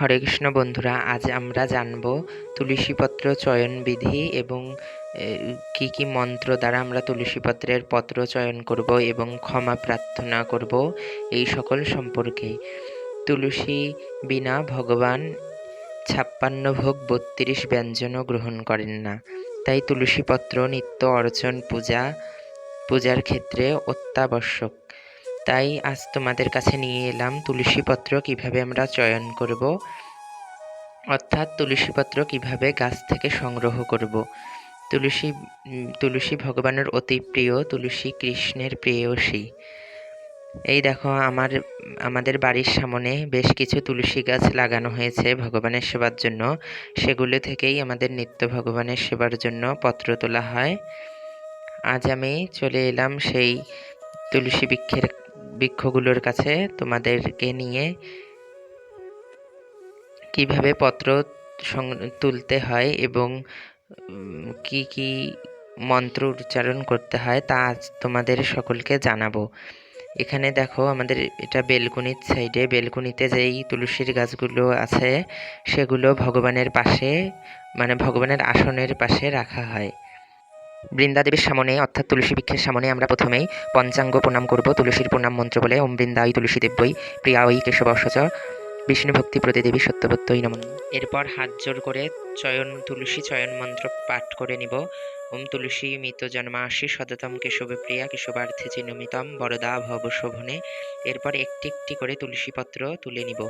হরে কৃষ্ণ বন্ধুরা, আজ আমরা জানব তুলসীপত্র চয়ন বিধি এবং কি কি মন্ত্র দ্বারা আমরা তুলসীপত্রের পত্র চয়ন করব এবং ক্ষমা প্রার্থনা করব এই সকল সম্পর্কে। তুলসী বিনা ভগবান ছাপ্পান্ন ভোগ বত্রিশ ব্যঞ্জনও গ্রহণ করেন না। তাই তুলসীপত্র, নিত্য অর্চন, পূজা, পূজার ক্ষেত্রে অত্যাবশ্যক। তাই আজ তোমাদের কাছে নিয়ে এলাম তুলসীপত্র কীভাবে আমরা চয়ন করব। অর্থাৎ তুলসীপত্র কীভাবে গাছ থেকে সংগ্রহ করব। তুলসী তুলসী ভগবানের অতি প্রিয় তুলসী কৃষ্ণের প্রেয়সী। এই দেখো, আমার, আমাদের বাড়ির সামনে বেশ কিছু তুলসী গাছ লাগানো হয়েছে ভগবানের সেবার জন্য। সেগুলো থেকেই আমাদের নিত্য ভগবানের সেবার জন্য পত্র তোলা হয়। আজ আমি চলে এলাম সেই তুলসী বৃক্ষের বৃক্ষগুলোর কাছে তোমাদেরকে নিয়ে কীভাবে পত্র তুলতে হয় এবং কি কি মন্ত্র উচ্চারণ করতে হয় তা আজ তোমাদের সকলকে জানাব। এখানে দেখো আমাদের এটা বেলকুনির সাইডে, বেলকুনিতে যেই তুলসীর গাছগুলো আছে সেগুলো ভগবানের পাশে মানে ভগবানের আসনের পাশে রাখা হয়। বৃন্দাদেবীর সামনে, অর্থাৎ তুলসী বৃক্ষের সামনে আমরা প্রথমেই পঞ্চাঙ্গ প্রণাম করব, তুলসীর প্রণাম মন্ত্র বলে, ওম বৃন্দাই তুলসী দেব্যই প্রিয়া ওই কেশবর্ষচ বিষ্ণু ভক্তি প্রতি দেবী সত্যবত্যই নমন এরপর হাত জোর করে চয়ন, তুলসী চয়ন মন্ত্র পাঠ করে নিব, ওম তুলসী মৃত জন্মাশি সততম কেশব প্রিয়া কেশবার্থে চিহ্নমিতম বরদা ভব শোভনে এরপর একটি একটি করে তুলসী পত্র তুলে নিব।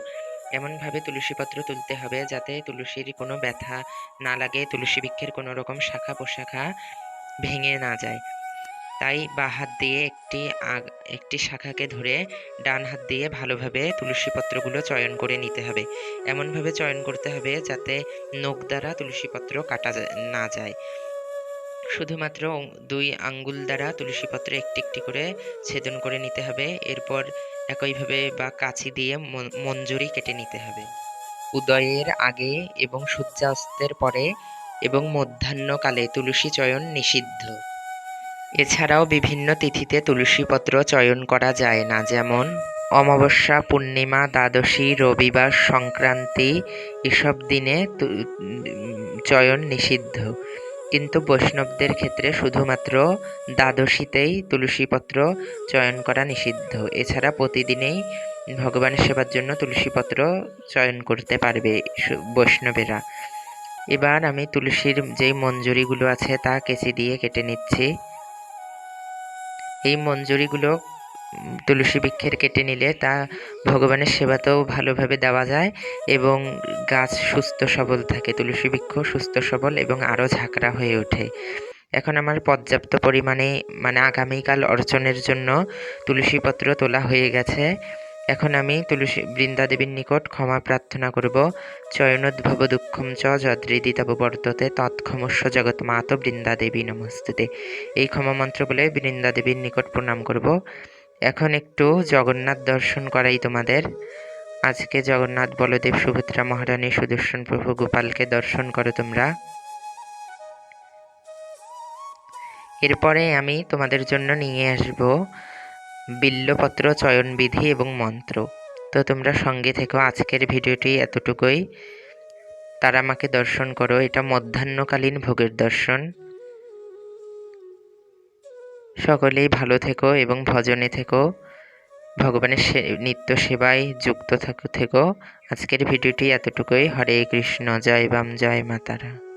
এমনভাবে তুলসী পত্র তুলতে হবে যাতে তুলসীর কোনো ব্যথা না লাগে, তুলসী বৃক্ষের কোনো রকম শাখা পোশাখা ভেঙে না যায়। তাই বা হাত দিয়ে একটি একটি শাখাকে ধরে ডান হাত দিয়ে ভালোভাবে তুলসী পত্রগুলো চয়ন করে নিতে হবে। এমনভাবে চয়ন করতে হবে যাতে নখ দ্বারা তুলসী পত্র কাটা না যায়। শুধুমাত্র দুই আঙ্গুল দ্বারা তুলসী পত্র একটি একটি করে ছেদন করে নিতে হবে। এরপর একইভাবে বা কাঁচি দিয়ে মঞ্জুরি কেটে নিতে হবে। উদয়ের আগে এবং সূর্যাস্তের পরে এবং মধ্যাহ্নকালে তুলসী চয়ন নিষিদ্ধ। এছাড়াও বিভিন্ন তিথিতে তুলসী পত্র চয়ন করা যায় না, যেমন অমাবস্যা, পূর্ণিমা, দ্বাদশী, রবিবার, সংক্রান্তি, এসব দিনে চয়ন নিষিদ্ধ। কিন্তু বৈষ্ণবদের ক্ষেত্রে শুধুমাত্র দ্বাদশীতেই তুলসী পত্র চয়ন করা নিষিদ্ধ। এছাড়া প্রতিদিনেই ভগবানের সেবার জন্য তুলসী পত্র চয়ন করতে পারবে বৈষ্ণবেরা। এবার আমি তুলসীর যেই মঞ্জুরিগুলো আছে তা কেচি দিয়ে কেটে নিচ্ছি। এই মঞ্জুরিগুলো তুলসী বৃক্ষের কেটে নিলে তা ভগবানের সেবাতেও ভালোভাবে দেওয়া যায় এবং গাছ সুস্থ সবল থাকে, তুলসী বৃক্ষ সুস্থ সবল এবং আরও ঝাঁকড়া হয়ে ওঠে। এখন আমার পর্যাপ্ত পরিমাণে মানে আগামীকাল অর্চনের জন্য তুলসীপত্র তোলা হয়ে গেছে। এখন আমি তুলসী বৃন্দা দেবীর নিকট ক্ষমা প্রার্থনা করব। চয়নোদ্ভব দুঃখম চ যদৃদি তব বর্ততে তৎক্ষমস্য জগৎ মাত বৃন্দা দেবী নমস্তুতে। এই ক্ষমা মন্ত্র বলে বৃন্দা দেবীর নিকট প্রণাম করব। এখন একটু জগন্নাথ দর্শন করাই তোমাদের। আজকে জগন্নাথ বলদেব সুভদ্রা মহারানী সুদর্শন প্রভু গোপালকে দর্শন করো তোমরা। এরপরে আমি তোমাদের জন্য নিয়ে আসব। বিল্লপত্র চয়ন বিধি এবং মন্ত্র। তো তোমরা সঙ্গে থেকো, আজকের ভিডিওটি এতটুকুই। তারা আমাকে দর্শন করো, এটা মধ্যাহ্নকালীন ভোগের দর্শন। সকলেই ভালো থেকো এবং ভজনে থেকো। ভগবানের নিত্য সেবায় যুক্ত থাকো, থেকো। আজকের ভিডিওটি এতটুকুই। হরে কৃষ্ণ, জয় বাম, জয় মাতারা